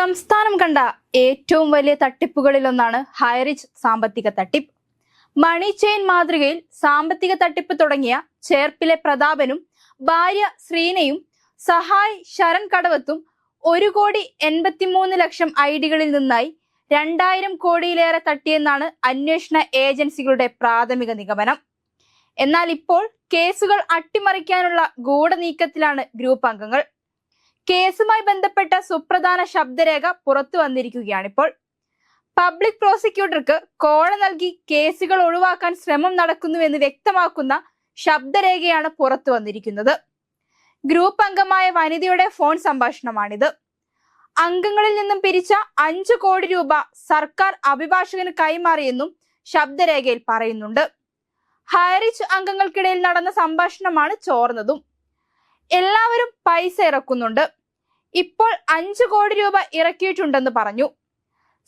സംസ്ഥാനം കണ്ട ഏറ്റവും വലിയ തട്ടിപ്പുകളിലൊന്നാണ് ഹൈറിച്ച് സാമ്പത്തിക തട്ടിപ്പ്. മണി ചെയിൻ മാതൃകയിൽ സാമ്പത്തിക തട്ടിപ്പ് തുടങ്ങിയ ചേർപ്പിലെ പ്രതാപനും ഭാര്യ ശ്രീനയും സഹായ് ശരൺ കടവത്തും ഒരു കോടി എൺപത്തിമൂന്ന് ലക്ഷം ഐ ഡികളിൽ നിന്നായി രണ്ടായിരം കോടിയിലേറെ തട്ടിയെന്നാണ് അന്വേഷണ ഏജൻസികളുടെ പ്രാഥമിക നിഗമനം. എന്നാൽ ഇപ്പോൾ കേസുകൾ അട്ടിമറിക്കാനുള്ള ഗൂഢനീക്കത്തിലാണ് ഗ്രൂപ്പ് അംഗങ്ങൾ. കേസുമായി ബന്ധപ്പെട്ട സുപ്രധാന ശബ്ദരേഖ പുറത്തു വന്നിരിക്കുകയാണ് ഇപ്പോൾ. പബ്ലിക് പ്രോസിക്യൂട്ടർക്ക് കോഴ നൽകി കേസുകൾ ഒഴിവാക്കാൻ ശ്രമം നടക്കുന്നുവെന്ന് വ്യക്തമാക്കുന്ന ശബ്ദരേഖയാണ് പുറത്തു വന്നിരിക്കുന്നത്. ഗ്രൂപ്പ് അംഗമായ വനിതയുടെ ഫോൺ സംഭാഷണമാണിത്. അംഗങ്ങളിൽ നിന്നും പിരിച്ച അഞ്ചു കോടി രൂപ സർക്കാർ അഭിഭാഷകന് കൈമാറിയെന്നും ശബ്ദരേഖയിൽ പറയുന്നുണ്ട്. ഹൈറിച്ച് അംഗങ്ങൾക്കിടയിൽ നടന്ന സംഭാഷണമാണ് ചോർന്നതും. എല്ലാവരും പൈസ ഇറക്കുന്നുണ്ട്. ഇപ്പോൾ അഞ്ചു കോടി രൂപ ഇറക്കിയിട്ടുണ്ടെന്ന് പറഞ്ഞു.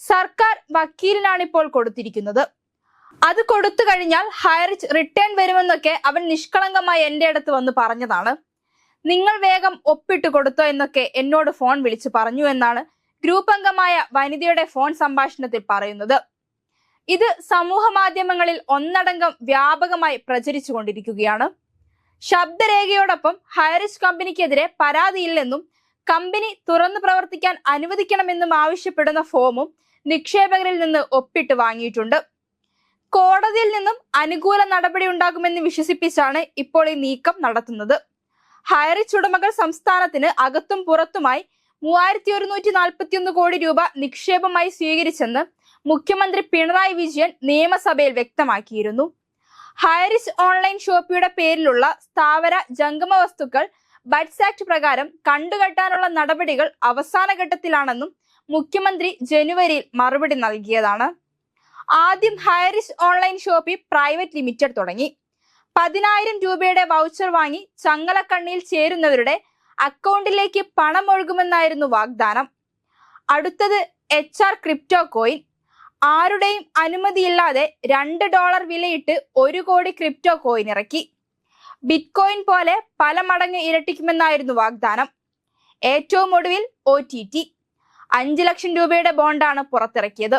സർക്കാർ വക്കീലിനാണ് ഇപ്പോൾ കൊടുത്തിരിക്കുന്നത്. അത് കൊടുത്തു കഴിഞ്ഞാൽ ഹയർ റിട്ടേൺ വരുമെന്നൊക്കെ അവൻ നിഷ്കളങ്കമായി എന്റെ അടുത്ത് വന്ന് പറഞ്ഞതാണ്. നിങ്ങൾ വേഗം ഒപ്പിട്ട് കൊടുത്തോ എന്നൊക്കെ എന്നോട് ഫോൺ വിളിച്ച് പറഞ്ഞു എന്നാണ് ഗ്രൂപ്പ് അംഗമായ വനിതയുടെ ഫോൺ സംഭാഷണത്തിൽ പറയുന്നത്. ഇത് സമൂഹ മാധ്യമങ്ങളിൽ ഒന്നടങ്കം വ്യാപകമായി പ്രചരിച്ചുകൊണ്ടിരിക്കുകയാണ് ശബ്ദരേഖയോടൊപ്പം ഹയറിസ് കമ്പനിക്കെതിരെ പരാതിയില്ലെന്നും കമ്പനി തുറന്നു പ്രവർത്തിക്കാൻ അനുവദിക്കണമെന്നും ആവശ്യപ്പെടുന്ന ഫോമും നിക്ഷേപകരിൽ നിന്ന് ഒപ്പിട്ട് വാങ്ങിയിട്ടുണ്ട്. കോടതിയിൽ നിന്നും അനുകൂല നടപടി ഉണ്ടാകുമെന്ന് വിശ്വസിപ്പിച്ചാണ് ഇപ്പോൾ ഈ നീക്കം നടത്തുന്നത്. ഹൈറിച്ച് ഉടമകൾ സംസ്ഥാനത്തിന് അകത്തും പുറത്തുമായി മൂവായിരത്തി ഒരുന്നൂറ്റി നാൽപ്പത്തിയൊന്ന് കോടി രൂപ നിക്ഷേപമായി സ്വീകരിച്ചെന്ന് മുഖ്യമന്ത്രി പിണറായി വിജയൻ നിയമസഭയിൽ വ്യക്തമാക്കിയിരുന്നു. ഹൈറിച്ച് ഓൺലൈൻ ഷോപ്പിയുടെ പേരിലുള്ള സ്ഥാവര ജംഗമ വസ്തുക്കൾ ബഡ്സ് ആക്ട് പ്രകാരം കണ്ടുകെട്ടാനുള്ള നടപടികൾ അവസാന ഘട്ടത്തിലാണെന്നും മുഖ്യമന്ത്രി ജനുവരിയിൽ മറുപടി നൽകിയതാണ്. ആദ്യം Highrich online shoppe private limited തുടങ്ങി. പതിനായിരം രൂപയുടെ വൗച്ചർ വാങ്ങി ചങ്ങലക്കണ്ണിയിൽ ചേരുന്നവരുടെ അക്കൗണ്ടിലേക്ക് പണം ഒഴുകുമെന്നായിരുന്നു വാഗ്ദാനം. അടുത്തത് എച്ച് ആർ ക്രിപ്റ്റോ കോയിൻ. ആരുടെയും അനുമതിയില്ലാതെ രണ്ട് ഡോളർ വിലയിട്ട് ഒരു കോടി ക്രിപ്റ്റോ കോയിൻ ഇറക്കി. ബിറ്റ്കോയിൻ പോലെ പല മടങ്ങ് ഇരട്ടിക്കുമെന്നായിരുന്നു വാഗ്ദാനം. ഏറ്റവും ഒടുവിൽ ഒ ടി ടി ലക്ഷം രൂപയുടെ ബോണ്ടാണ് പുറത്തിറക്കിയത്.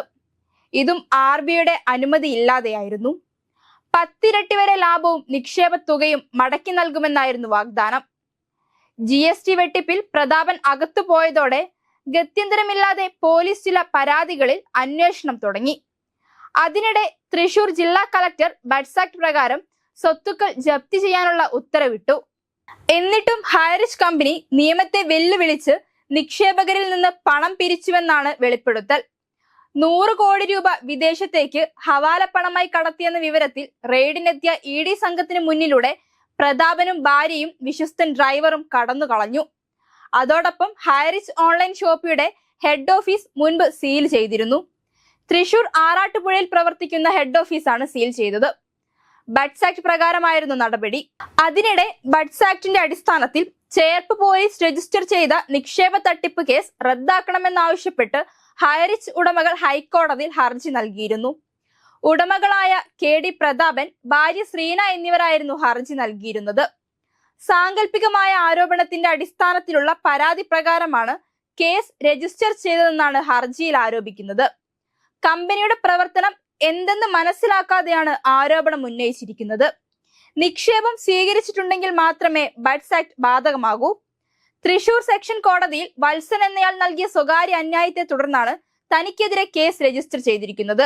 ഇതും ആർ ബിയുടെ അനുമതി ഇല്ലാതെയായിരുന്നു. പത്തിരട്ടി വരെ ലാഭവും നിക്ഷേപ തുകയും മടക്കി നൽകുമെന്നായിരുന്നു വാഗ്ദാനം. ജി എസ് ടി വെട്ടിപ്പിൽ പ്രതാപൻ അകത്തു പോയതോടെ ഗത്യന്തരമില്ലാതെ പോലീസ് ചില പരാതികളിൽ അന്വേഷണം തുടങ്ങി. അതിനിടെ തൃശൂർ ജില്ലാ കളക്ടർ ബഡ്സാക്ട് പ്രകാരം സ്വത്തുക്കൾ ജപ്തി ചെയ്യാനുള്ള ഉത്തരവിട്ടു. എന്നിട്ടും ഹൈറിച്ച് കമ്പനി നിയമത്തെ വെല്ലുവിളിച്ച് നിക്ഷേപകരിൽ നിന്ന് പണം പിരിച്ചുവെന്നാണ് വെളിപ്പെടുത്തൽ. നൂറ് കോടി രൂപ വിദേശത്തേക്ക് ഹവാല പണമായി കടത്തിയെന്ന വിവരത്തിൽ റെയ്ഡിനെത്തിയ ഇ ഡി സംഘത്തിന് മുന്നിലൂടെ പ്രതാപനും ഭാര്യയും വിശ്വസ്തൻ ഡ്രൈവറും കടന്നു കളഞ്ഞു അതോടൊപ്പം ഹൈറിച്ച് ഓൺലൈൻ ഷോപ്പിയുടെ ഹെഡ് ഓഫീസ് മുൻപ് സീൽ ചെയ്തിരുന്നു. തൃശൂർ ആറാട്ടുപുഴയിൽ പ്രവർത്തിക്കുന്ന ഹെഡ് ഓഫീസാണ് സീൽ ചെയ്തത്. ബഡ്സ് ആക്ട് പ്രകാരമായിരുന്നു നടപടി. അതിനിടെ ബഡ്സ് ആക്ടിന്റെ അടിസ്ഥാനത്തിൽ ചേർപ്പ് പോലീസ് രജിസ്റ്റർ ചെയ്ത നിക്ഷേപ തട്ടിപ്പ് കേസ് റദ്ദാക്കണമെന്നാവശ്യപ്പെട്ട് ഹൈറിച്ച് ഉടമകൾ ഹൈക്കോടതിയിൽ ഹർജി നൽകിയിരുന്നു. ഉടമകളായ കെ ഡി പ്രതാപൻ ഭാര്യ ശ്രീന എന്നിവരായിരുന്നു ഹർജി നൽകിയിരുന്നത്. സാങ്കല്പികമായ ആരോപണത്തിന്റെ അടിസ്ഥാനത്തിലുള്ള പരാതി പ്രകാരമാണ് കേസ് രജിസ്റ്റർ ചെയ്തതെന്നാണ് ഹർജിയിൽ ആരോപിക്കുന്നത്. കമ്പനിയുടെ പ്രവർത്തനം എന്തെന്ന് മനസ്സിലാക്കാതെയാണ് ആരോപണം ഉന്നയിച്ചിരിക്കുന്നത്. നിക്ഷേപം സ്വീകരിച്ചിട്ടുണ്ടെങ്കിൽ മാത്രമേ ബഡ്സ് ആക്ട് ബാധകമാകൂ. തൃശൂർ സെക്ഷൻ കോടതിയിൽ വത്സൻ എന്നയാൾ നൽകിയ സ്വകാര്യ അന്യായത്തെ തുടർന്നാണ് തനിക്കെതിരെ കേസ് രജിസ്റ്റർ ചെയ്തിരിക്കുന്നത്.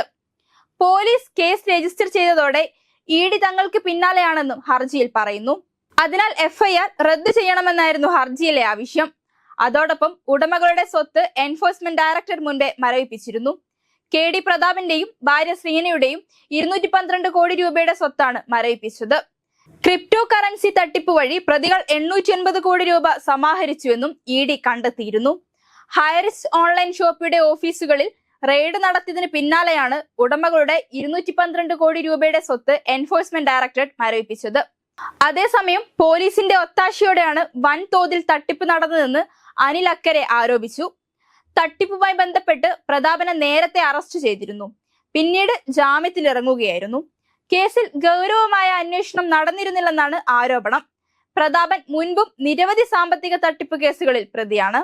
പോലീസ് കേസ് രജിസ്റ്റർ ചെയ്തതോടെ ഇ ഡി തങ്ങൾക്ക് പിന്നാലെയാണെന്നും ഹർജിയിൽ പറയുന്നു. അതിനാൽ എഫ്ഐആർ റദ്ദു ചെയ്യണമെന്നായിരുന്നു ഹർജിയിലെ ആവശ്യം. അതോടൊപ്പം ഉടമകളുടെ സ്വത്ത് എൻഫോഴ്സ്മെന്റ് ഡയറക്ടർ മുൻപേ മരവിപ്പിച്ചിരുന്നു. കെ ഡി പ്രതാപിന്റെയും ഭാര്യ ശ്രീനയുടെയും ഇരുന്നൂറ്റി പന്ത്രണ്ട് കോടി രൂപയുടെ സ്വത്താണ് മരവിപ്പിച്ചത്. ക്രിപ്റ്റോ കറൻസി തട്ടിപ്പ് വഴി പ്രതികൾ എണ്ണൂറ്റി എൺപത് കോടി രൂപ സമാഹരിച്ചുവെന്നും ഇ ഡി കണ്ടെത്തിയിരുന്നു. ഹയറിസ് ഓൺലൈൻ ഷോപ്പിയുടെ ഓഫീസുകളിൽ റെയ്ഡ് നടത്തിയതിന് പിന്നാലെയാണ് ഉടമകളുടെ ഇരുന്നൂറ്റി പന്ത്രണ്ട് കോടി രൂപയുടെ സ്വത്ത് എൻഫോഴ്സ്മെന്റ് ഡയറക്ടറേറ്റ് മരവിപ്പിച്ചത്. അതേസമയം പോലീസിന്റെ ഒത്താശയോടെയാണ് വൻതോതിൽ തട്ടിപ്പ് നടന്നതെന്ന് അനിൽ അക്കരെ ആരോപിച്ചു. തട്ടിപ്പുമായി ബന്ധപ്പെട്ട് പ്രതാപനെ നേരത്തെ അറസ്റ്റ് ചെയ്തിരുന്നു. പിന്നീട് ജാമ്യത്തിലിറങ്ങുകയായിരുന്നു. കേസിൽ ഗൗരവമായ അന്വേഷണം നടന്നിരുന്നില്ലെന്നാണ് ആരോപണം. പ്രതാപൻ മുൻപും നിരവധി സാമ്പത്തിക തട്ടിപ്പ് കേസുകളിൽ പ്രതിയാണ്.